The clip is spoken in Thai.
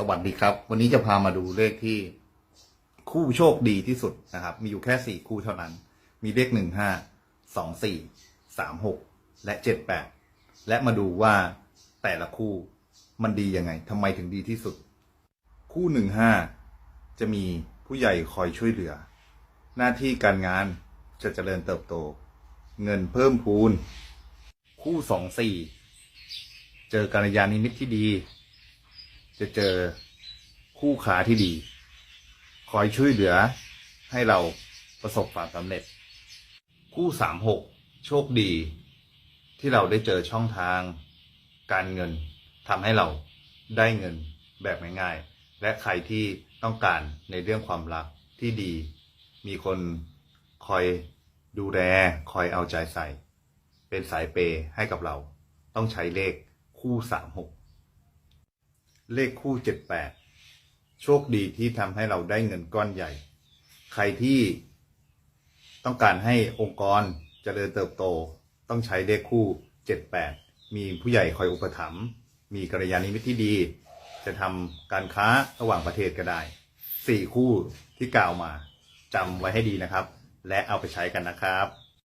สวัสดีครับ วันนี้จะพามาดูเลขที่คู่โชคดีที่สุดนะครับ มีอยู่แค่สี่คู่เท่านั้น มีเลขหนึ่งห้าสองสี่สามหกและเจ็ดแปดและมาดูว่าแต่ละคู่มันดียังไงทำไมถึงดีที่สุด คู่หนึ่งห้าจะมีผู้ใหญ่คอยช่วยเหลือ หน้าที่การงานจะเจริญเติบโต เงินเพิ่มพูน คู่สองสี่เจอกัลยาณมิตที่ดี จะเจอคู่ขาที่ดี คอยช่วยเหลือให้เราประสบความสำเร็จ คู่สามหกโชคดี ที่เราได้เจอช่องทาง การเงินทำให้เราได้เงินแบบง่ายๆ และใครที่ต้องการในเรื่องความรักที่ดี มีคนคอยดูแลคอยเอาใจใส่ เป็นสายเปย์ให้กับเรา ต้องใช้เลขคู่สามหก เลขคู่เจ็ดแปดโชคดีที่ทำให้เราได้เงินก้อนใหญ่ ใครที่ต้องการให้องค์กรเจริญเติบโต ต้องใช้เลขคู่เจ็ดแปดมีผู้ใหญ่คอยอุปถัมภ์มีกัลยาณมิตรที่ดี จะทำการค้าระหว่างประเทศก็ได้สี่คู่ที่กล่าวมาจำไว้ให้ดีนะครับ และเอาไปใช้กันนะครับ